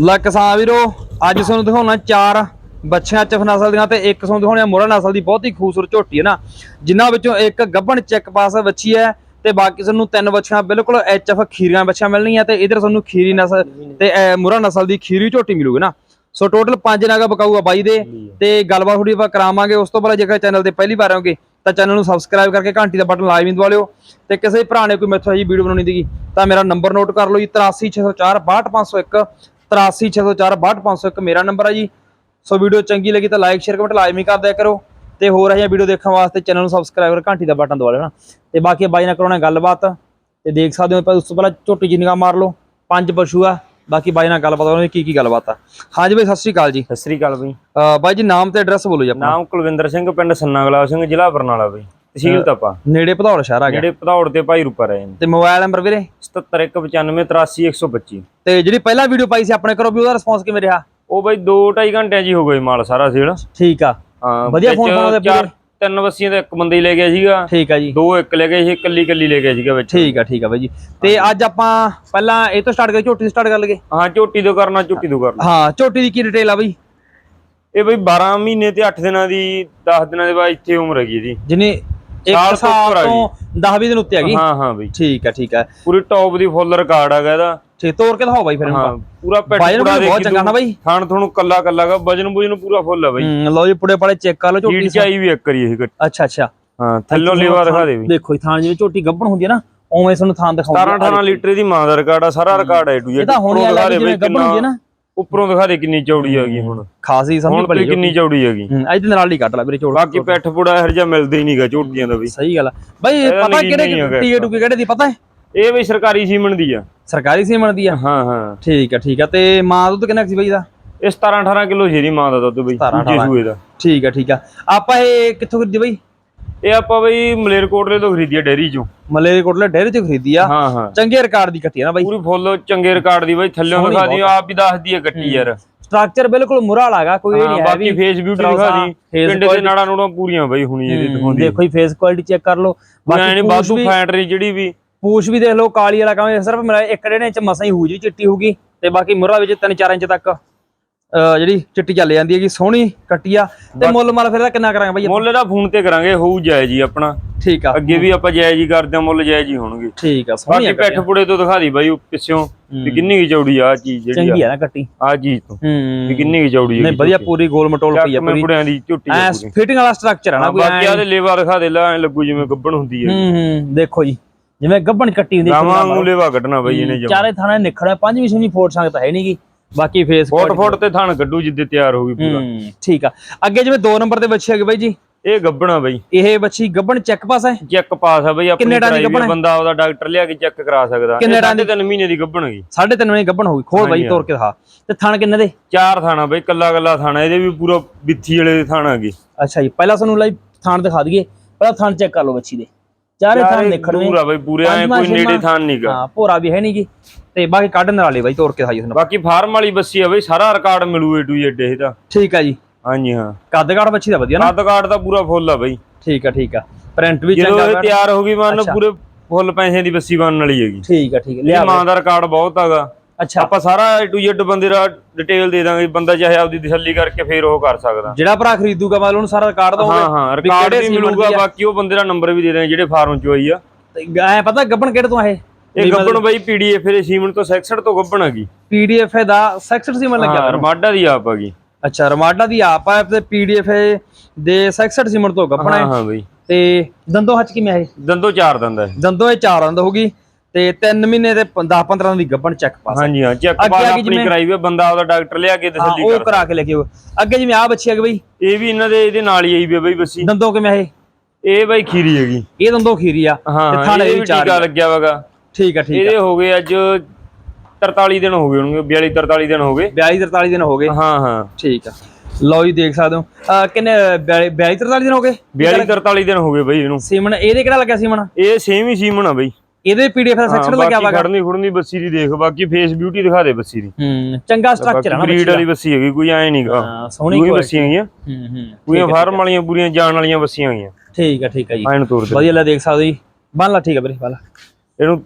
ਲੈ ਕਿਸਾਨ ਵੀਰੋ, ਅੱਜ ਤੁਹਾਨੂੰ ਦਿਖਾਉਣਾ ਚਾਰ ਬੱਚਿਆਂ ਚਫ ਨਸਲ ਦੀਆਂ ਤੇ ਇੱਕ ਤੁਹਾਨੂੰ ਦਿਖਾਉਣੀ ਆ ਮੋਰਾ ਨਸਲ ਦੀ, ਬਹੁਤ ਹੀ ਖੂਬਸੂਰਤ ਝੋਟੀ ਹੈ ਨਾ। ਜਿਨ੍ਹਾਂ ਵਿੱਚੋਂ ਇੱਕ ਗੱਭਣ ਚੈੱਕ ਪਾਸ ਬੱਚੀ ਹੈ ਤੇ ਬਾਕੀ ਤੁਹਾਨੂੰ ਤਿੰਨ ਬੱਚੀਆਂ ਬਿਲਕੁਲ ਐਚਐਫ ਖੀਰੀਆਂ ਬੱਚੀਆਂ ਮਿਲਣੀਆਂ ਤੇ ਇਧਰ ਤੁਹਾਨੂੰ ਖੀਰੀ ਨਸਲ ਤੇ ਮੋਰਾ ਨਸਲ ਦੀ ਖੀਰੀ ਝੋਟੀ ਮਿਲੂਗੀ ਨਾ। ਸੋ ਟੋਟਲ ਪੰਜ ਨਾਗਾ ਬਕਾਊਗਾ ਬਾਈ ਦੇ ਤੇ ਗੱਲਬਾਤ ਥੋੜੀ ਆਪਾਂ ਕਰਾਵਾਂਗੇ। ਉਸ ਤੋਂ ਬਾਅਦ ਜੇਕਰ ਚੈਨਲ ਤੇ ਪਹਿਲੀ ਵਾਰ ਆਓਗੇ ਤਾਂ ਚੈਨਲ ਨੂੰ ਸਬਸਕ੍ਰਾਈਬ ਕਰਕੇ ਘੰਟੀ ਦਾ ਬਟਨ ਲਾਜ਼ਮੀ ਦਬਾ ਲਿਓ। ਤੇ ਕਿਸੇ ਭਰਾ ਨੇ ਕੋਈ ਮੈਥੋਂ ਜੀ ਵੀਡੀਓ ਬਣਾਉਣੀ ਦੀਗੀ ਤਾਂ ਮੇਰਾ ਨੰਬਰ ਨੋਟ ਕਰ ਲਓ ਜੀ 83604 62501 83604 ਮੇਰਾ ਨੰਬਰ ਹੈ ਜੀ। ਸੋ ਵੀਡੀਓ ਚੰਗੀ ਲੱਗੀ ਤਾਂ ਲਾਈਕ ਸ਼ੇਅਰ ਕਮੈਂਟ ਲਾਜ਼ਮੀ ਕਰ ਦਿਆ ਕਰੋ। ਤੇ ਹੋਰ ਅਜਿਹੀਆਂ ਵੀਡੀਓ ਦੇਖਣ ਵਾਸਤੇ ਚੈਨਲ ਨੂੰ ਸਬਸਕ੍ਰਾਈਬ ਕਰ ਘੰਟੀ ਦਾ ਬਟਨ ਦਬਾ ਲੈਣਾ ਤੇ ਬਾਕੀ ਬਾਈ ਨਾਲ ਕਰਾਉਣਾ ਗੱਲਬਾਤ ਤੇ ਦੇਖ ਸਕਦੇ ਹੋ ਉਸ ਤੋਂ ਪਹਿਲਾਂ ਝੋਟੀ ਜੀ ਨਿਗਾਹ ਮਾਰ ਲਓ। ਪੰਜ ਪਸ਼ੂ ਆ। ਬਾਕੀ ਬਾਈ ਨਾਲ ਗੱਲਬਾਤ ਉਹਨਾਂ ਦੀ ਕੀ ਕੀ ਗੱਲਬਾਤ ਆ। ਹਾਂਜੀ ਬਾਈ ਸਤਿ ਸ਼੍ਰੀ ਅਕਾਲ ਜੀ। ਸਤਿ ਸ੍ਰੀ ਅਕਾਲ ਬਈ। ਬਾਈ ਜੀ ਨਾਮ ਤੇ ਐਡਰੈਸ ਬੋਲੋ ਜੀ ਆਪਣਾ। ਨਾਮ ਕੁਲਵਿੰਦਰ ਸਿੰਘ ਪਿੰਡ ਸੰਨਾ ਗੁਲਾਬ ਸਿੰਘ ਜ਼ਿਲ੍ਹਾ ਬਰਨਾਲਾ ਬਈ। ਤਹਿਸੀਲ ਤਪਾ। ਨੇੜੇ ਭਦੌੜ ਸ਼ਹਿਰ ਆ ਗਿਆ। ਜਿਹੜੇ ਭਦੌੜ ਤੇ ਭਾਈ ਰੂਪਾ ਰਹੇ ਨੇ। ਤੇ ਮੋਬਾਈਲ ਨੰਬਰ ਵੀਰੇ? 7719383125 ਤੇ ਜਿਹੜੀ ਪਹਿਲਾ ਵੀਡੀਓ ਪਾਈ ਸੀ ਆਪਣੇ ਕਰੋ ਵੀ ਉਹਦਾ ਰਿਸਪੌਂਸ ਕਿਵੇਂ ਰਿਹਾ? ਉਹ ਬਈ 2.5 ਘੰਟਿਆਂ 'ਚ ਹੀ ਗਈ ਮਾਲ ਸਾਰਾ ਸੇਲ। ਠੀਕ ਆ। ਹਾਂ ਵਧੀਆ ਫੋਨ ਫਾਨ ਚਾਰ ਪੂਰੇ? ਤਿੰਨ ਵਸੀਆਂ ਦਾ ਇੱਕ ਬੰਦੇ ਹੀ ਲੈ ਗਿਆ ਸੀਗਾ। ਠੀਕ ਆ ਜੀ। ਦੋ ਇੱਕ ਲੈ ਗਏ ਸੀ ਇਕੱਲੀ ਇਕੱਲੀ ਲੈ ਗਿਆ ਸੀਗਾ ਵਿੱਚ। ਠੀਕ ਆ ਠੀਕ ਆ ਬਾਈ ਜੀ। ਤੇ ਅੱਜ ਆਪਾਂ ਪਹਿਲਾਂ ਇਹ ਤੋਂ ਸਟਾਰਟ ਕਰੀਏ ਝੋਟੀ ਤੋਂ ਸਟਾਰਟ ਕਰ ਲਈਏ? ਹਾਂ ਝੋਟੀ ਤੋਂ ਕਰਨਾ ਝੋਟੀ ਤੋਂ ਕਰਨਾ। ਹਾਂ ਝੋਟੀ ਦੀ ਕੀ ਡਿਟੇਲ ਆ ਬਾਈ? ਇਹ ਬਈ 12 ਮਹੀਨੇ ਤੇ 8 ਦਿਨਾਂ ਦੀ 10 ਦਿਨਾਂ ਦੇ ਬਾਅਦ ਇੱਥੇ ਉਮਰ ਹੈਗੀ ਇਹਦੀ ਜਿਹਨੇ ਇੱਕ ਤੋਂ ਸਾਲ ਤੋਂ 10 20 ਦਿਨ ਉੱਤੇ ਹੈਗੀ। ਹਾਂ ਹਾਂ ਬਈ। ਠੀਕ ਆ ਠੀਕ ਆ। ਪੂਰੀ ਟੌਪ ਦੀ ਫੁੱਲ ਰਿਕਾਰਡ ਹੈਗਾ ਇਹਦਾ। ਠੀਕ ਤੋੜ ਕੇ ਦਿਖਾਓ ਬਾਈ ਫਿਰ ਹਾਂ ਪੂਰਾ ਪੈਟ ਪੂਰਾ ਬਹੁਤ ਚੰਗਾ ਨਾ ਬਾਈ। ਥਾਣ ਤੁਹਾਨੂੰ ਕੱਲਾ ਕੱਲਾ ਗਾ ਵਜਨ ਬੁਜਨ ਪੂਰਾ ਫੁੱਲ ਹੈ ਬਈ। ਲਓ ਜੀ ਪੁੜੇ ਪੜੇ ਚੈੱਕ ਕਰ ਲਓ ਝੋਟੀ ਚਾਈ ਵੀ ਇੱਕ ਕਰੀ ਇਹ ਅੱਛਾ ਅੱਛਾ। ਹਾਂ ਥੱਲੋਂ ਲੇਵਾ ਦਿਖਾ ਦੇ ਵੀ। ਦੇਖੋ ਜੀ ਥਾਣ ਜਿਵੇਂ ਝੋਟੀ ਗੱਭਣ ਹੁੰਦੀ ਹੈ ਨਾ ਉਵੇਂ ਤੁਹਾਨੂੰ ਥਾਣ ਦਿਖਾਉਂਦੀ 17 18 ਲੀਟਰ ਦੀ ਮਾਂ ਦਾ ਰਿਕਾਰਡ ਆ ਸਾਰਾ ਰਿਕਾਰਡ ਹੈ ਟੂ ਇਹ ਤਾਂ ਹੁਣ ਹੀ ਲੱਗ ਜਿਵੇਂ ਗੱਭਣ ਹੁੰਦੀ ਹੈ ਨਾ। ਉੱਪਰੋਂ ਦਿਖਾ ਦੇ ਕਿੰਨੀ ਚੌੜੀ ਆ ਗਈ ਹੁਣ। ਖਾਸੀ ਸਮਝ ਤੇ ਕਿੰਨੀ ਚੌੜੀ ਆ ਗਈ। ਅੱਜ ਦੇ ਨਾਲ ਹੀ ਕੱਟ ਲਾ ਵੀਰੇ ਝੋਟ। ਬਾਕੀ ਪੈਠ ਪੁੜਾ ਇਹੋ ਜਿਹਾ ਮਿਲਦਾ ਹੀ ਨਹੀਂਗਾ ਝੋਟੀਆਂ ਦਾ ਵੀ। ਸਹੀ ਗੱਲ ਆ। ਬਾਈ ਪਤਾ ਕਿਹੜੇ ਹੈਗਾ। ਟੀਏ ਟੂਕੇ ਕਿਹੜੇ ਦੀ ਪਤਾ ਹੈ? ਇਹ ਵੀ ਸਰਕਾਰੀ ਸੀਮਨ ਦੀ ਆ। ਸਰਕਾਰੀ ਸੀਮਨ ਦੀ ਆ? ਹਾਂ ਹਾਂ। ਠੀਕ ਆ ਠੀਕ ਆ। ਤੇ ਮਾਂ ਦੁੱਧ ਕਿੰਨਾ ਸੀ ਬਾਈ ਦਾ ਇਹ 17 18 ਕਿਲੋ ਜਿਹੜੀ ਮਾਂ ਦਾ ਦੁੱਧ ਬਈ 17 ਦੂਜੇ ਸੂਏ ਦਾ। ਠੀਕ ਆ ਠੀਕ ਆ। ਆਪਾਂ ਇਹ ਕਿੱਥੋਂ ਖਰੀਦੀ ਬਾਈ? ਇਹ ਆਪਾਂ ਬਈ ਮਲੇਰਕੋਟਲੇ ਤੋਂ ਖਰੀਦੀ ਆ ਡੈਰੀ ਚੋਂ। ਮਲੇਰੇ ਕੋਟਲੇ ਡੇਰੇ ਚ ਖਰੀਦੀ ਆ? ਹਾਂ ਹਾਂ। ਚੰਗੇ ਰਿਕਾਰਡ ਦੀ ਕੱਟੀ ਆ ਨਾ ਬਾਈ। ਪੂਰੀ ਫੁੱਲ ਚੰਗੇ ਰਿਕਾਰਡ ਦੀ ਬਈ ਥੱਲੇ ਦਿਖਾ ਦੀ ਆਪ ਵੀ ਦੱਸਦੀ ਆ ਗੱਟੀ ਯਾਰ। ਸਟਰਕਚਰ ਬਿਲਕੁਲ ਮੁਰਾ ਲਾਗਾ ਕੋਈ ਹਾਂ ਨਹੀਂ ਹੈ ਬਾਕੀ ਫੇਸ ਬਿਊਟੀ ਦਿਖਾ ਦੀ। ਪਿੰਡ ਦੇ ਨਾੜਾਂ ਨੂੜਾਂ ਪੂਰੀਆਂ ਬਈ ਹੁਣੀ ਇਹਦੀ ਹੂੰ, ਦਿਖਾਉਂਦੀ। ਦੇਖੋ ਜੀ ਫੇਸ ਕੁਆਲਿਟੀ ਚੈੱਕ ਕਰ ਲਓ। ਬਾਕੀ ਵੀ ਫੈਂਟਰੀ ਜਿਹੜੀ ਵੀ ਪੂਛ ਵੀ ਦੇਖ ਲਓ ਕਾਲੀ ਵਾਲਾ ਕੰਮ ਸਿਰਫ ਮੇਰਾ ਇੱਕ ਡੇਢ ਇੰਚ ਮਸਾਂ ਹੀ ਹੋਊ ਜੀ ਚਿੱਟੀ ਹੋਊਗੀ ਤੇ ਬਾਕੀ ਮੁਰਾ ਵਿੱਚ 3-4 ਇੰਚ ਤੱਕ ਜਿਹੜੀ ਚਿੱਟੀ ਚੱਲ ਜਾਂਦੀ ਹੈਗੀ ਸੋਹਣੀ ਕੱਟੀ ਆ ਤੇ ਮੁੱਲ ਮਾਲ ਫਿਰ ਇਹਦਾ ਕਿੰਨਾ ਕਰਾਂਗੇ ਬਾਈ? ਮੁੱਲ ਦਾ ਫੋਨ ਤੇ ਕਰਾਂਗੇ ਹੋਊ ਜਾਇਜ਼ ਜੀ ਆਪਣਾ। ਠੀਕ ਆ। ਅੱਗੇ ਵੀ ਆਪਾਂ ਜਾਇਜ਼ ਹੀ ਕਰਦੇ ਆ ਮੁੱਲ ਜਾਇਜ਼ ਹੀ ਹੋਣਗੇ। ਠੀਕ ਆ ਸੋਹਣੀ ਬਾਕੀ ਆ ਪੈਠ ਪੁੜੇ ਤੋਂ ਦਿਖਾ ਦੀ ਬਾਈ ਪਿੱਛੋਂ ਵੀ ਕਿੰਨੀ ਕੀ ਚੌੜੀ ਆ ਚੀਜ਼ ਜਿਹੜੀ ਚੰਗੀ ਆ ਆ ਨਾ ਕੱਟੀ। ਆ ਚੀਜ਼ ਤੋਂ ਵੀ ਹੂੰ ਕਿੰਨੀ ਕੀ ਚੌੜੀ ਨਹੀਂ ਵਧੀਆ ਪੂਰੀ ਗੋਲ ਮਟੋਲ ਪਈ ਆ ਪੂਰੀ। ਪੁੜਿਆਂ ਦੀ ਝੁੱਟੀ ਆ ਐ ਫਿਟਿੰਗ ਵਾਲਾ ਸਟਰਕਚਰ ਆ ਨਾ ਹਾਂ, ਕੋਈ ਬਾਕੀ ਐਂ- ਆਦੇ ਲੇਵਾ ਦਿਖਾ ਦੇ ਲਾ ਐਂ ਲੱਗੂ ਜਿਵੇਂ ਗੱਬਣ ਹੁੰਦੀ ਹੈ ਹੂੰ ਹੂੰ ਦੇਖੋ ਜੀ। ਜਿਵੇਂ ਗੱਭਣ ਕੱਟੀ ਹੁੰਦੀ ਗਾਵਾਂ ਨੂੰ ਲੇਵਾ ਕੱਢਣਾ ਬਈ ਇਹਨੇ ਚਾਰੇ ਥਾਣੇ ਨਿਖੜਿਆ ਪੰਜਵੀਂ ਛੇਵੀਂ ਫੋਟ ਸੰਗਤ ਹੈ ਨਹੀਂਗੀ ਬਾਕੀ ਫੇਸ ਫੁੱਟ ਫੁੱਟ ਤੇ ਥਣ ਕੱਢੂ ਜਿੱਦੇ ਤਿਆਰ ਹੋ ਗਈ ਪੂਰਾ। ਹੂੰ ਠੀਕ ਆ। ਅੱਗੇ ਜਿਵੇਂ 2 ਨੰਬਰ ਦੇ ਬੱਚੇ ਹੈਗੇ ਬਾਈ ਜੀ। ਇਹ ਗੱਬਣਾ ਬਈ। ਇਹ ਬੱਚੀ ਗੱਭਣ ਚੈੱਕ ਪਾਸ ਹੈ? ਚੈੱਕ ਪਾਸ ਆ ਬਈ ਆਪਣੀ ਕਰਾਈ ਵੀ ਹੈ? ਬੰਦਾ ਉਹਦਾ ਡਾਕਟਰ ਲਿਆ ਕੇ ਚੈੱਕ ਕਰਾ ਸਕਦਾ। ਕਿੰਨੇ? ਸਾਢੇ ਤਿੰਨ ਮਹੀਨੇ ਦੀ ਹੈਗੀ। ਸਾਢੇ ਤਿੰਨ ਵਜੇ ਗੱਭਣ ਹੋਊਗੀ ਖੋਲ ਬਾਈ ਤੋੜ ਕੇ ਦਿਖਾ। ਤੇ ਥਣ ਕਿੰਨੇ ਦੇ? ਚਾਰ ਥਾਣਾ ਬਈ ਕੱਲਾ ਕੱਲਾ ਥਾਣਾ। ਇਹਦੇ ਵੀ ਪੂਰਾ ਬਿੱਥੀ ਵਾਲੇ ਥਾਣਾ ਹੈਗੇ। ਅੱਛਾ ਜੀ ਪਹਿਲਾਂ ਸਾਨੂੰ ਲਾਈ ਥਣ ਦਿਖਾ ਦਈਏ। ਪਹਿਲਾਂ ਥਣ ਚੈੱਕ ਕਰ ਲਓ ਬੱਚੀ ਦੇ। ਚਾਰੇ ਥਣ ਨਿਖੜਵੇਂ ਪੂਰਾ ਬਈ ਪੂਰੇ ਐ ਕੋਈ ਨੇੜੇ। ਥਾਣ ਨਹੀਂਗਾ ਹਾਂ ਭੋਰਾ ਵੀ ਹੈ ਨਹੀਂਗੀ ਤੇ ਬਾਕੀ ਕੱਢਣ ਵਾਲੇ ਬਾਈ ਤੋੜ ਕੇ ਦਿਖਾਈਏ ਤੁਹਾਨੂੰ। ਬਾਕੀ ਫਾਰਮ ਵਾਲੀ ਬੱਸੀ ਆ ਬਈ ਸਾਰਾ ਰਿਕਾਰਡ ਮਿਲੂ ਏ ਟੂ ਜ਼ੈਡ ਇਹਦਾ ਠੀਕ ਆ ਜੀ। ਹਾਂਜੀ ਹਾਂ। ਕੱਦ ਕਾਠ ਬੱਚੀ ਦਾ ਵਧੀਆ ਨਾ? ਕੱਦ ਕਾਰਡ ਦਾ ਪੂਰਾ ਫੁੱਲ ਆ ਬਈ। ਠੀਕ ਆ ਠੀਕ ਆ। ਪ੍ਰਿੰਟ ਵੀ ਜਦੋਂ ਚੰਗਾ ਇਹ ਗਾ। ਤਿਆਰ ਹੋ ਗਈ ਮੰਨ। ਪੂਰੇ ਫੁੱਲ ਪੈਸਿਆਂ ਦੀ ਬੱਸੀ ਬਣਨ ਵਾਲੀ ਹੈਗੀ। ਠੀਕ ਆ ਠੀਕ ਆ। ਇਹ ਲਿਆ ਮਾਂ ਦਾ ਰਿਕਾਰਡ ਬਹੁਤ ਹੈਗਾ ਅੱਛਾ। ਆਪਾਂ ਸਾਰਾ ਏ ਟੂ ਜ਼ੈਡ ਬੰਦੇ ਦਾ ਡਿਟੇਲ ਦੇ ਦਾਂਗੇ ਬੰਦਾ ਚਾਹੇ ਆਪਦੀ ਤਸੱਲੀ ਕਰਕੇ ਫੇਰ ਉਹ ਕਰ ਸਕਦਾ। ਜਿਹੜਾ ਭਰਾ ਖਰੀਦੂਗਾ ਮਤਲਬ ਉਹਨੂੰ ਸਾਰਾ ਕਾਰਡ ਦੋਗੇ ਹਾਂ ਹਾਂ ਰਿਕਾਰਡ ਵੀ ਮਿਲੂਗਾ ਆ। ਬਾਕੀ ਉਹ ਬੰਦੇ ਦਾ ਨੰਬਰ ਵੀ ਦੇ ਦਾਂਗੇ ਜਿਹੜੇ ਫਾਰਮ ਚੋਂ ਆਈ ਆ। ਐ ਪਤਾ ਗੱਬਣ ਕਿਹੜੇ ਤੋਂ ਆ ਇਹ? ਇਹ ਗੱਬਣ ਬਈ ਪੀਡੀਐਫ ਦੇ ਸੀਮਨ ਤੋਂ 66 ਤੋਂ ਗੱਬਣ ਹੈਗੀ ਪੀਡੀਐਫ ਦਾ 66 ਸੀਮਨ ਲੱਗਿਆ ਹਾਂ। ਰਮਾਡਾ ਦੀ ਆਪ ਹੈਗੀ ਅੱਛਾ ਰਮਾਡਾ ਦੀ ਆਪ ਆ ਤੇ ਪੀਡੀਐਫ ਦੇ 66 ਸੀਮਨ ਤੋਂ ਗੱਬਣ ਹਾਂ ਹੈ ਹਾਂ ਬਈ। ਤੇ ਦੰਦੋ ਹੱਚ ਕਿਵੇਂ ਹੈ ਦੰਦੋ ਚਾਰ ਦੰਦ ਹੈ ਦੰਦੋ ਇਹ ਚਾਰ ਦੰਦ ਹੋਗੀ ਤੇ 3 ਮਹੀਨੇ ਤੇ 10 15 ਦੀ ਗੱਬਣ ਚੈੱਕ ਪਾਸ ਹਾਂਜੀ ਹਾਂ ਚੈੱਕ ਗਈ ਆਪਣੀ ਕਰਾਈ ਹੋਈ ਬੰਦਾ ਆਪਦਾ ਡਾਕਟਰ ਲਿਆ ਕੇ ਤਸੱਲੀ ਉਹ ਕਰ ਕਰਾ ਕੇ ਲੈ ਕੇ। ਅੱਗੇ ਜਿਵੇਂ ਆ ਬੱਚੀ ਹੈਗੀ ਬਈ। ਇਹ ਵੀ ਇਹਨਾਂ ਦੇ ਇਹਦੇ ਨਾਲ ਹੀ ਆਈ ਵੀ ਬਈ ਬੱਸੀ। ਦੰਦੋ ਕਿਵੇਂ ਹੈ ਇਹ? ਬਈ ਖੀਰੀ ਹੈਗੀ। ਇਹ ਦੰਦੋ ਖੀਰੀ ਆ। ਤੇ ਇਹ ਵੀ ਟੀਕਾ ਲੱਗਿਆ ਵਗਾ। ਠੀਕ ਆ ਠੀਕ ਆ। ਇਹਦੇ ਹੋ ਗਏ ਅੱਜ 43 ਦਿਨ ਹੋ ਗਏ ਹੋਣਗੇ 42 43 ਦਿਨ ਹੋ ਗਏ। 42 43 ਦਿਨ ਹੋ ਗਏ। ਹਾਂ ਹਾਂ। ਠੀਕ ਆ। ਲਓ ਜੀ ਦੇਖ ਸਕਦੇ ਹੋ। ਕਿੰਨੇ 42 43 ਦਿਨ ਹੋ ਗਏ? 42 43 ਦਿਨ ਹੋ ਗਏ ਬਈ ਇਹਨੂੰ। ਸੀਮਨ ਇਹਦੇ ਕਿਹੜਾ ਲੱਗਿਆ ਸੀਮਨ ਇਹ ਸੇਮ ਹੀ ਸੀਮਨ ਆ ਬਈ। ਇਹਦੇ ਪੀਡੀਐਫ ਦਾ ਸੈਕਸ਼ਨ ਲੱਗਿਆ ਵਾਗਾ ਖੜਨੀ ਖੁੜਨੀ ਬੱਸੀ ਦੀ ਦੇਖ ਬਾਕੀ ਫੇਸ ਬਿਊਟੀ ਦਿਖਾ ਦੇ ਬੱਸੀ ਦੀ। ਹੂੰ ਚੰਗਾ ਸਟਰਕਚਰ ਹੈ ਨਾ ਬਰੀਡ ਵਾਲੀ ਬੱਸੀ ਹੈਗੀ ਕੋਈ ਐ ਨਹੀਂਗਾ ਹਾਂ ਸੋਹਣੀ quality। ਬੱਸੀਆਂ ਹੈਗੀਆਂ। ਹੂੰ ਹੂੰ ਪੂਰੀਆਂ ਫਾਰਮ ਵਾਲੀਆਂ ਪੂਰੀਆਂ ਜਾਣ ਵਾਲੀਆਂ ਬੱਸੀਆਂ ਹੈਗੀਆਂ। ਠੀਕ ਆ ਠੀਕ ਆ ਜੀ। ਐਨ ਤੋਰ ਦੇ। ਵਧੀਆ ਲੈ ਦੇਖ ਸਕਦੇ ਹੋ ਜੀ। ਬੰਨ ਲਾ ਠੀਕ ਆ ਵੀਰੇ ਬੰਨ ਲਾ। ਇਹਨੂੰ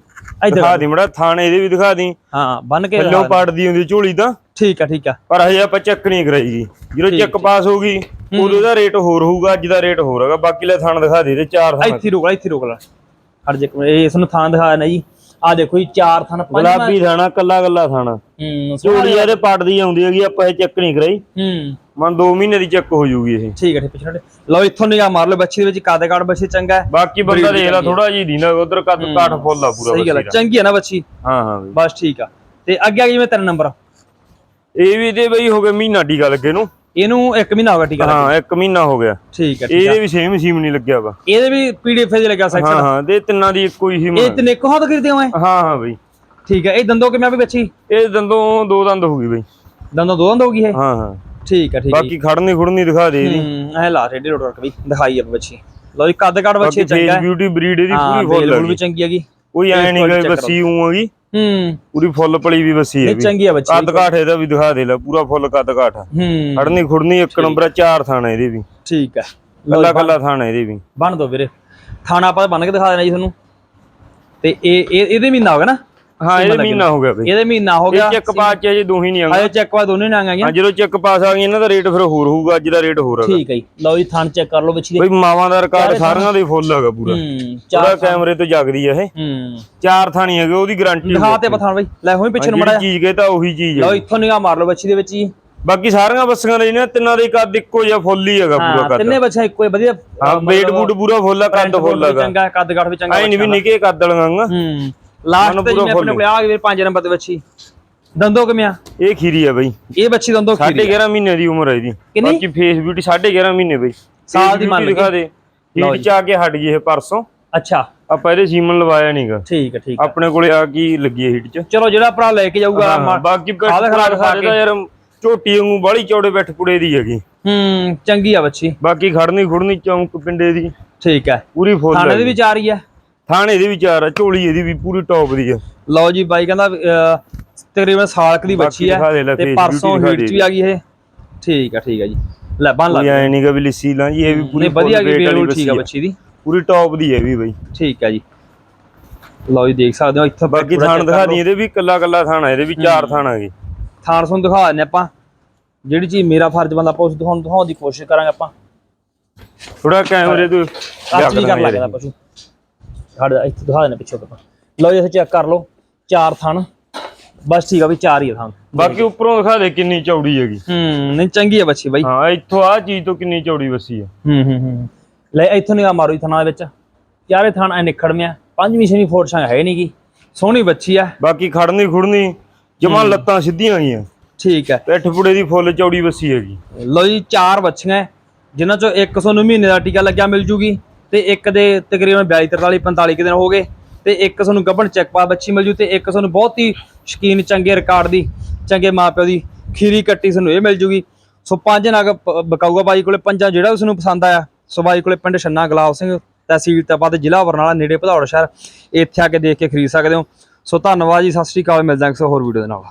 ਦਿਖਾ ਦੀ ਮੜਾ ਥਾਣੇ ਇਹਦੇ ਵੀ ਦਿਖਾ ਦੀ। ਹਾਂ ਬੰਨ ਕੇ ਥੱਲੋਂ ਪਾੜਦੀ ਹੁੰਦੀ ਝੋਲੀ ਤਾਂ। ਠੀਕ ਆ ਠੀਕ ਆ ਪਰ ਹਜੇ ਆਪਾਂ ਚੈੱਕ ਨਹੀਂ ਕਰਾਈ ਜੀ। ਜਦੋਂ ਚੈੱਕ ਪਾਸ ਹੋ ਗਈ ਉਦੋਂ ਦਾ ਰੇਟ ਹੋਰ ਹੋਊਗਾ ਅੱਜ ਦਾ ਰੇਟ ਹੋਰ ਹੈਗਾ। ਬਾਕੀ ਲੈ ਥਾਣ ਦਿਖਾ ਦੇ ਤੇ ਚਾਰ ਥਾਣ। ਇੱਥੇ ਹੀ ਰੋਕ ਲੈ ਇੱਥੇ ਹੀ ਰੋਕ ਲੈ। ਹਟ ਜੇ ਇਹ ਇਸ ਨੂੰ ਥਾਂ ਦਿਖਾਇਆ ਨਾ ਜੀ। ਆ ਦੇਖੋ ਜੀ ਚਾਰ ਥਾਂ ਪੰਜ ਗੁਲਾਬੀ ਥਾਣਾ ਕੱਲਾ ਕੱਲਾ ਥਾਣਾ ਹੂੰ ਝੋਲੀ ਇਹਦੇ ਪਾੜਦੀ ਆਉਂਦੀ ਹੈਗੀ ਆਪਾਂ ਇਹ ਚੈੱਕ ਨਹੀਂ ਕਰਾਈ। ਹੂੰ। ਮਨ 2 ਮਹੀਨੇ ਦੀ ਚੈੱਕ ਹੋ ਜੂਗੀ ਇਹ। ਠੀਕ ਹੈ ਠੀਕ ਪਿਛੜੇ ਲਓ ਇੱਥੋਂ ਨਿਗਾਹ ਮਾਰ ਲਓ ਬੱਚੀ ਦੇ ਵਿੱਚ ਕਾਦੇ ਕਾੜ ਬੱਚੀ ਚੰਗਾ ਹੈ। ਬਾਕੀ ਬੰਦਾ ਦੇਖ ਲਾ ਥੋੜਾ ਜੀ ਦੀਨਾ ਉਧਰ ਕੱਦ ਕਾਠ ਫੁੱਲ ਆ ਪੂਰਾ ਸਹੀ ਗੱਲ ਦਾ। ਚੰਗੀ ਹੈ ਨਾ ਬੱਚੀ? ਹਾਂ ਹਾਂ ਬਸ ਠੀਕ ਆ। ਤੇ ਅੱਗੇ ਆ ਗਈ ਮੈਂ ਤੇਰਾ ਨੰਬਰ। ਇਹ ਵੀ ਤੇ ਬਈ ਹੋ ਗਿਆ ਮਹੀਨਾ ਟੀਕਾ ਲੱਗੇ ਨੂੰ। ਇਹਨੂੰ 1 ਮਹੀਨਾ ਹੋ ਗਿਆ ਟੀਕਾ। ਹਾਂ ਇੱਕ ਮਹੀਨਾ ਹੋ ਗਿਆ। ਠੀਕ ਹੈ ਇਹਦੇ ਵੀ ਸੇਮ ਸੀਮ ਨਹੀਂ ਲੱਗਿਆ ਵਾ। ਇਹਦੇ ਵੀ ਪੀਡੀਐਫ ਦੇ ਲੱਗਾ ਹਾਂ ਸੈਕਸ਼ਨ ਹਾਂ ਤੇ ਤਿੰਨਾਂ ਦੀ ਇੱਕੋ ਹੀ ਸੀਮ ਇਹ ਤਿੰਨੇ ਇੱਕੋ ਹੱਥ ਖਰੀਦੇ ਹੋਏ? ਹਾਂ ਹਾਂ ਬਈ। ਠੀਕ ਹੈ ਇਹ ਦੰਦੋਂ ਕਿਵੇਂ ਆ ਵੀ ਬੱਚੀ? ਇਹ ਦੰਦੋਂ ਦੋ ਦੰਦ ਹੋ ਗਈ ਬਈ। ਦੰਦੋਂ ਦੋ ਦੰਦ ਹੋਗੀ ਇਹ? ਹਾਂ ਹਾਂ। ਠੀਕ ਹੈ ਠੀਕ ਹੈ। ਬਾਕੀ ਖੜਨੀ ਖੁੜਨੀ ਦਿਖਾ ਦੇ ਇਹਦੀ। ਹੂੰ ਇਹ ਲਾ ਰੇਡੀ ਰੋਡ ਵਰਕ ਵੀ ਦਿਖਾਈ ਆ ਬੱਚੀ। ਲਓ ਜੀ ਕੱਦ ਕਾੜ ਬੱਚੀ ਚੰਗਾ ਹੈ। ਬਿਊਟੀ ਬਰੀਡ ਇਹਦੀ ਹਾਂ ਪੂਰੀ ਫੁੱਲ ਵੀ ਹੈਗੀ। ਚੰਗੀ ਹੈਗੀ। ਕੋਈ ਐ ਨਹੀਂ ਬੱਸੀ ਉਂ ਹੈਗੀ। ਹੂੰ। ਪੂਰੀ ਫੁੱਲ ਪਲੀ ਵੀ ਬੱਸੀ ਹੈ ਵੀ। ਚੰਗੀ ਆ ਬੱਚੀ ਕੱਦ ਕਾਠ ਇਹਦਾ ਵੀ ਦਿਖਾ ਦੇ ਲੈ ਪੂਰਾ ਫੁੱਲ ਕੱਦ ਕਾਠ। ਆ ਹੂੰ। ਖੜਨੀ ਖੁੜਨੀ ਇੱਕ ਨੰਬਰ ਆ, ਚਾਰ ਥਾਣਾ ਇਹਦੇ ਵੀ। ਠੀਕ ਹੈ ਕੱਲਾ ਕੱਲਾ ਥਾਣਾ ਇਹਦੇ ਵੀ। ਬਣ ਦੋ ਵੀਰੇ। ਥਾਣਾ ਆਪਾਂ ਬਣ ਕੇ ਦਿਖਾ ਦੇਣਾ ਜੀ ਤੁਹਾਨੂੰ। ਤੇ ਇਹ ਇਹ- ਇਹਦੇ ਮਹੀਨਾ ਹੋ ਗਿਆ ਨਾ? ਹਾਂ ਇਹ ਮਹੀਨਾ ਹੋ ਗਿਆ ਬਈ। ਇਹਦੇ ਮਹੀਨਾ ਹੋ ਗਿਆ। ਚੈੱਕ ਪਾਸ ਚ ਅਜੇ ਦੋਹੀ ਨਹੀਂ ਆਉਂਦਾ ਆਏ ਚੈੱਕ ਵਾ ਦੋਨੇ ਨਾਂਗ ਆ ਗਈਆਂ ਹਾਂ ਜਦੋਂ ਚੈੱਕ ਪਾਸ ਆ ਗਈ ਇਹਨਾਂ ਦਾ ਰੇਟ ਫਿਰ ਹੋਰ ਹੋਊਗਾ ਅੱਜ ਦਾ ਰੇਟ ਹੋਰ ਹੈਗਾ। ਠੀਕ ਹੈ ਜੀ। ਲਓ ਜੀ ਥਾਣ ਚੈੱਕ ਕਰ ਲਓ ਬੱਚੀ ਦੇ। ਬਈ ਮਾਵਾਂ ਦਾ ਰਿਕਾਰਡ ਸਾਰਿਆਂ ਦੇ ਫੁੱਲ ਹੈਗਾ ਪੂਰਾ। ਹੂੰ ਪੂਰਾ ਕੈਮਰੇ ਤੋਂ ਜਗਦੀ ਆ ਇਹ। ਹੂੰ। ਚਾਰ ਥਾਣੀ ਹੈਗੇ ਉਹਦੀ ਗਾਰੰਟੀ ਦਿਖਾ ਤੇ ਪਥਾਣ ਬਈ। ਲੈ ਹੋਈ ਪਿੱਛੇ ਨੂੰ ਮੜਾ। ਚੀਜ਼ ਕਹੇ ਤਾਂ ਉਹੀ ਚੀਜ਼ ਲਓ ਹੈ। ਇੱਥੋਂ ਨਿਗਾਹ ਮਾਰ ਲਓ ਬੱਚੀ ਦੇ ਵਿੱਚ ਜੀ। ਬਾਕੀ ਸਾਰੀਆਂ ਬੱਸੀਆਂ ਦੇ ਨੇ ਤਿੰਨਾਂ ਦੇ ਕੱਦ ਇੱਕੋ ਜਿਹਾ ਫੁੱਲ ਹੀ ਹੈਗਾ ਪੂਰਾ ਹਾਂ ਕੱਦ। ਤਿੰਨੇ ਬੱਚਾ ਇੱਕੋ ਹੀ ਵਧੀਆ। ਹਾਂ ਵੇਟ ਬੂਟ ਪੂਰਾ ਫੁੱਲ ਆ ਕੱਦ ਫੁੱਲ ਹੈਗਾ। ਚੰਗਾ ਕੱਦ ਕਾਠ ਵੀ ਚੰਗਾ ਐ ਨਹੀਂ ਵੀ ਨਿੱਕੇ ਕੱਦ ਲਗਾਂਗਾ ਹੂੰ। ਲਾਸਟ ਤੇ ਆਪਣੇ ਕੋਲ ਆ ਗਈ 5 ਨੰਬਰ ਦੇ ਬੱਚੀ। ਦੰਦੋ ਕਿਵੇਂ ਆ? ਇਹ ਖੀਰੀ ਆ ਬਈ। ਇਹ ਬੱਚੀ ਦੰਦੋ ਕੀ 11.5 ਮਹੀਨੇ ਦੀ ਉਮਰ ਹੈ ਇਹਦੀ। ਕਿੰਨੀ? ਬਾਕੀ ਫੇਸ ਬਿਊਟੀ 11.5 ਮਹੀਨੇ ਬਈ। ਸਾਲ Face ਦੀ ਮੰਨ beauty ਦਿਖਾ ਦੇ। ਲਓ ਹੀਟ ਚ ਆ ਕੇ ਹਟ ਗਈ ਇਹ ਪਰਸੋਂ। ਅੱਛਾ। ਆਪਾਂ ਇਹਦੇ ਸੀਮਨ ਲਵਾਇਆ ਨਹੀਂਗਾ ਠੀਕ ਹੈ ਠੀਕ ਹੈ ਆਪਣੇ ਕੋਲੇ ਆ ਕੀ ਲੱਗੀ ਹੈ ਹੀਟ ਚ? ਚਲੋ ਜਿਹੜਾ ਭਰਾ ਲੈ ਕੇ ਜਾਊਗਾ ਹਾਂ, ਬਾਕੀ ਖਰਾਕ ਦਾ ਯਾਰ ਝੋਟੀ ਵਾਂਗੂ ਬਾਹਲੀ ਚੌੜੇ ਬੈਠ ਕੁੜੇ ਦੀ ਹੈਗੀ। ਹੂੰ ਚੰਗੀ ਆ ਬੱਚੀ। ਬਾਕੀ ਖੜਨੀ ਖੁੜਨੀ ਚੌਂਕ ਪਿੰਡੇ ਦੀ। ਠੀਕ ਹੈ ਪੂਰੀ ਫੁੱਲ ਥਾਣੇ ਹੈ ਦੇ ਵਿੱਚ ਆ ਰਹੀ ਹੈ ਥਾਣੇ ਦੀ ਵਿਚਾਰ ਆ ਝੋਲੀ ਇਹਦੀ ਵੀ ਪੂਰੀ ਟੌਪ ਦੀ ਆ। ਲਓ ਜੀ ਬਾਈ ਕਹਿੰਦਾ ਤਕਰੀਬਨ ਸਾਲ ਕੁ ਦੀ ਬੱਚੀ ਹੈ ਤੇ ਪਰਸੋਂ ਹੀਟ ਚ ਵੀ ਆ ਗਈ ਇਹ। ਠੀਕ ਹੈ ਠੀਕ ਹੈ ਜੀ। ਲੈ ਬੰਨ ਲਾ ਐ ਨਹੀਂਗਾ ਵੀ ਲਿੱਸੀ ਲਾਂ ਜੀ ਇਹ ਵੀ ਪੂਰੀ ਵਧੀਆ ਗਈ ਬਿਲਕੁਲ ਠੀਕ ਆ ਬੱਚੀ ਦੀ। ਪੂਰੀ ਟੌਪ ਦੀ ਹੈ ਵੀ ਬਈ। ਠੀਕ ਹੈ ਜੀ। ਲਓ ਜੀ ਦੇਖ ਸਕਦੇ ਹੋ ਇੱਥੇ ਬਾਕੀ ਥਾਣ ਦਿਖਾ ਦੀ ਇਹਦੇ ਵੀ ਕੱਲਾ ਕੱਲਾ ਥਾਣਾ ਇਹਦੇ ਵੀ ਚਾਰ ਥਾਣਾ ਹੈਗੇ ਥਾਣ ਤੁਹਾਨੂੰ ਦਿਖਾ ਦਿੰਦੇ ਆਪਾਂ। ਜਿਹੜੀ ਚੀਜ਼ ਮੇਰਾ ਫਰਜ਼ ਬੰਦਾ ਆਪਾਂ ਉਸ ਦਿਖਾਉਣ ਦਿਖਾਉਣ ਦੀ ਕੋਸ਼ਿਸ਼ ਕਰਾਂਗੇ ਆਪਾਂ। ਥੋੜਾ ਕੈਮਰੇ ਤੋਂ ਵੀ ਕਰ ਲੱਗਦਾ ਪਸ਼ੂ ਸਾਡੇ ਇੱਥੇ ਦਿਖਾ ਦੇਣੇ ਪਿੱਛੋਂ ਆਪਾਂ। ਲਓ ਜੀ ਇੱਥੇ ਚੈੱਕ ਕਰ ਲਓ। ਚਾਰ ਥਣ। ਬਸ ਠੀਕ ਆ ਵੀ ਚਾਰ ਹੀ ਆ ਥਣ। ਬਾਕੀ ਉੱਪਰੋਂ ਦਿਖਾ ਦੇ ਕਿੰਨੀ ਚੌੜੀ ਹੈਗੀ। ਹੂੰ ਨਹੀਂ ਚੰਗੀ ਆ ਬੱਚੀ ਬਾਈ। ਹਾਂ ਇੱਥੋਂ ਆ ਚੀਜ਼ ਤੋਂ ਕਿੰਨੀ ਚੌੜੀ ਬੱਸੀ ਆ। ਹੂੰ ਹੂੰ ਹੂੰ। ਲੈ ਇੱਥੋਂ ਨਿਗਾਹ ਮਾਰੋ ਜੀ ਥਣਾਂ ਦੇ ਵਿੱਚ। ਚਾਰੇ ਥਣ ਐ ਨਿਖੜਮਿਆ ਪੰਜਵੀਂ ਛੇਵੀਂ ਫੋਟ ਸੰਗ ਹੈ ਨਹੀਂਗੀ ਸੋਹਣੀ ਬੱਚੀ ਆ। ਬਾਕੀ ਖੜਨੀ ਖੁੜਨੀ ਜਮਾਂ ਲੱਤਾਂ ਸਿੱਧੀਆਂ ਗਈਆਂ ਠੀਕ ਹੈ ਪਿੱਠ ਪੁੜੇ ਦੀ ਫੁੱਲ ਚੌੜੀ ਬੱਸੀ ਹੈਗੀ। ਲਓ ਜੀ ਚਾਰ ਬੱਚੀਆਂ। ਜਿਨ੍ਹਾਂ ਚੋਂ ਇੱਕ ਤੁਹਾਨੂੰ ਮਹੀਨੇ ਦਾ ਟੀਕਾ ਲੱਗਿਆ ਮਿਲ ਜੂਗੀ। ਤੇ ਇੱਕ ਦੇ ਤਕਰੀਬਨ 42 43 45 ਕੁ ਦਿਨ ਹੋ ਗਏ ਤੇ ਇੱਕ ਤੁਹਾਨੂੰ ਗੱਭਣ ਚੈੱਕ ਪਾ ਬੱਚੀ ਮਿਲ ਜੂ ਤੇ ਇੱਕ ਤੁਹਾਨੂੰ ਬਹੁਤ ਹੀ ਸ਼ਕੀਨ ਚੰਗੇ ਰਿਕਾਰਡ ਦੀ, ਚੰਗੇ ਮਾਪਿਓ ਦੀ ਖੀਰੀ ਕੱਟੀ ਤੁਹਾਨੂੰ ਇਹ ਮਿਲ ਜੂਗੀ। ਸੋ ਪੰਜ ਨਗ ਬਕਾਊਗਾ ਬਾਈ ਕੋਲੇ ਪੰਜਾਂ ਜਿਹੜਾ ਉਸ ਨੂੰ ਪਸੰਦ ਆਇਆ, ਸੋ ਬਾਈ ਕੋਲੇ ਪਿੰਡ ਛੰਨਾ ਗੁਲਾਬ ਸਿੰਘ, ਤਹਿਸੀਲ ਤਪਾ ਤੇ ਜ਼ਿਲ੍ਹਾ ਬਰਨਾਲਾ, ਨੇੜੇ ਭਦੌੜ ਸ਼ਹਿਰ, ਇੱਥੇ ਆ ਕੇ ਦੇਖ ਕੇ ਖਰੀਦ ਸਕਦੇ ਹੋ। ਸੋ ਧੰਨਵਾਦ ਜੀ, ਸਤਿ ਸ਼੍ਰੀ ਅਕਾਲ ਮਿਲ ਜਾਵਾਂਗੇ ਕਿਸੇ ਹੋਰ ਵੀਡੀਓ ਦੇ ਨਾਲ।